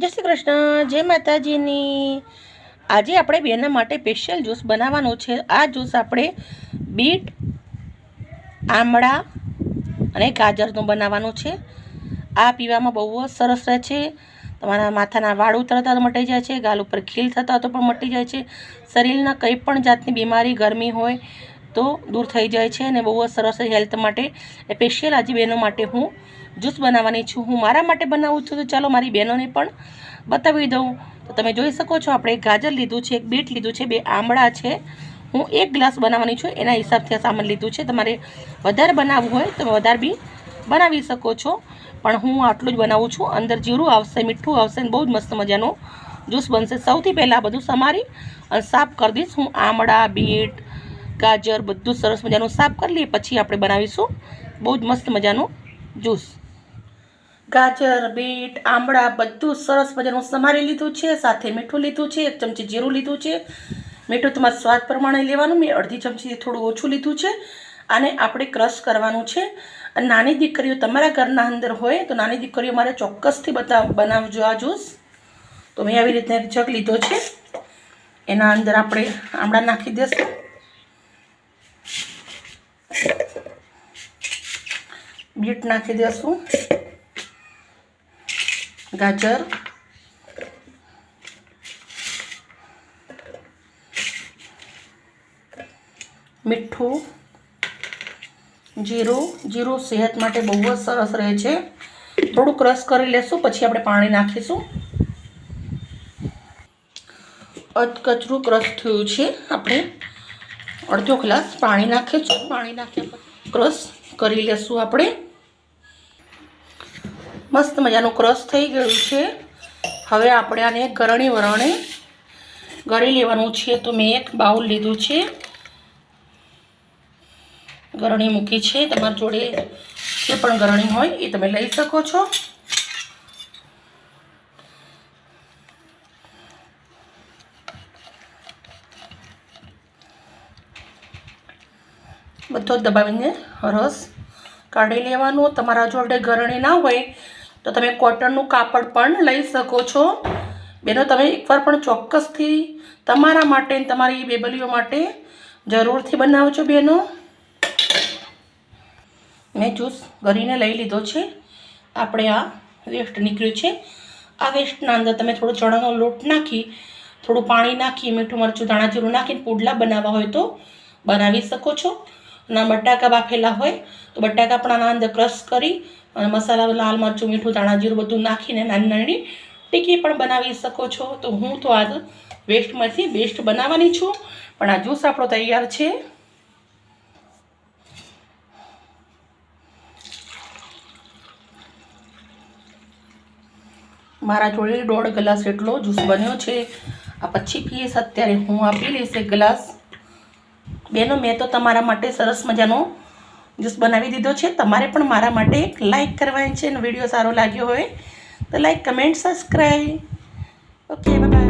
જય શ્રી કૃષ્ણ, જય માતાજીની. આજે આપણે બેના માટે સ્પેશિયલ જ્યુસ બનાવવાનો છે. આ જ્યુસ આપણે બીટ, આમળા અને ગાજરનું બનાવવાનું છે. આ પીવામાં બહુ જ સરસ રહે છે. તમારા માથાના વાળ ઉતરતા મટી જાય છે, ગાલ ઉપર ખીલ થતા તો પણ મટી જાય છે. શરીરના કંઈ પણ જાતની બીમારી, ગરમી હોય તો દૂર થઈ જાય છે અને બહુ જ સરસ હેલ્થ માટે સ્પેશિયલ આજે બહેનો માટે હું જ્યુસ બનાવવાની છું. હું મારા માટે બનાવું છું તો ચાલો મારી બહેનોને પણ બતાવી દઉં. તો તમે જોઈ શકો છો, આપણે ગાજર લીધું છે, એક બીટ લીધું છે, બે આમળા છે. હું એક ગ્લાસ બનાવવાની છું, એના હિસાબથી આ સામાન લીધું છે. તમારે વધારે બનાવવું હોય તમે વધારે બી બનાવી શકો છો. પણ હું આટલું જ બનાવું છું. અંદર જીરું આવશે, મીઠું આવશે અને બહુ જ મસ્ત મજાનો જ્યુસ બનશે. સૌથી પહેલાં બધું સમારી અને સાફ કરી દઈશ. હું આમળા, બીટ ગાજર બધું સરસ મજાનું સાફ કરી લઈએ, પછી આપણે બનાવીશું બહુ જ મસ્ત મજાનું જ્યુસ. ગાજર, બીટ, આમળા બધું સરસ મજાનું સમારી લીધું છે, સાથે મીઠું લીધું છે, એક ચમચી જીરું લીધું છે. મીઠું તમારા સ્વાદ પ્રમાણે લેવાનું, મેં અડધી ચમચી થોડું ઓછું લીધું છે. આને આપણે ક્રશ કરવાનું છે. અને નાની દીકરીઓ તમારા ઘરના અંદર હોય, તો નાની દીકરીઓ મારે ચોક્કસથી બતા, બનાવજો આ જ્યુસ. તો મેં આવી એક જગ લીધો છે. એના અંદર આપણે આમળા નાખી દઈશું બીટ નાખી દઈશું ગાજર. મીઠું. જીરું. જીરું સેહત માટે બહુ જ સરસ રહે છે. થોડું ક્રશ કરી લેશું, પછી આપણે પાણી નાખીશું. અધકચરું ક્રશ થયું છે. આપણે અડધો ગ્લાસ પાણી નાખીશું. પાણી નાખ્યા પછી ક્રશ કરી લેશું આપણે. મસ્ત મજાનું ક્રશ થઈ ગયું છે. હવે આપણે આને ગરણી વરણે ગળી લેવાનું છે. તો મેં એક બાઉલ લીધું છે. ગરણી મૂકી છે. તમારી જોડે જે પણ ગરણી હોય એ તમે લઈ શકો છો. બધો દબાવીને રસ કાઢી લેવાનું. તમારા જોડે ગરણી ના હોય તો તમે કોટનનું કાપડ પણ લઈ શકો છો. બેનો, તમે એકવાર પણ ચોક્કસથી તમારા માટે તમારી બેબલીઓ માટે જરૂરથી બનાવજો બેનો. મેં જ્યુસ ગરીને લઈ લીધો છે. આપણે આ વેસ્ટ નીકળ્યું છે. આ વેસ્ટના અંદર તમે થોડો ચણાનો લોટ નાખી, થોડું પાણી નાખી, મીઠું મરચું, ધાણા જીરું નાખીને પુડલા બનાવવા હોય તો બનાવી શકો છો. ના બટાકા બાફેલા હોય, તો બટાકા પણ આના અંદર ક્રશ કરી અને મસાલા, લાલ મરચું, મીઠું, ધાણા જીરું બધું નાખીને નાની નાની ટીકી પણ બનાવી શકો છો. તો હું તો આજ વેસ્ટમાંથી બેસ્ટ બનાવવાની છું. પણ આ જ્યુસ આપણો તૈયાર છે. મારા જોડે દોઢ ગ્લાસ એટલો જ્યુસ બન્યો છે. આ પછી પીએસ અત્યારે હું આપી લઈશ એક ગ્લાસ. બેનો, મેં તો તમારા માટે સરસ મજાનો જ્યુસ બનાવી દીધો છે. તમારે પણ મારા માટે એક લાઇક કરવાની છે અને વીડિયો સારો લાગ્યો હોય તો like, comment, subscribe. Okay bye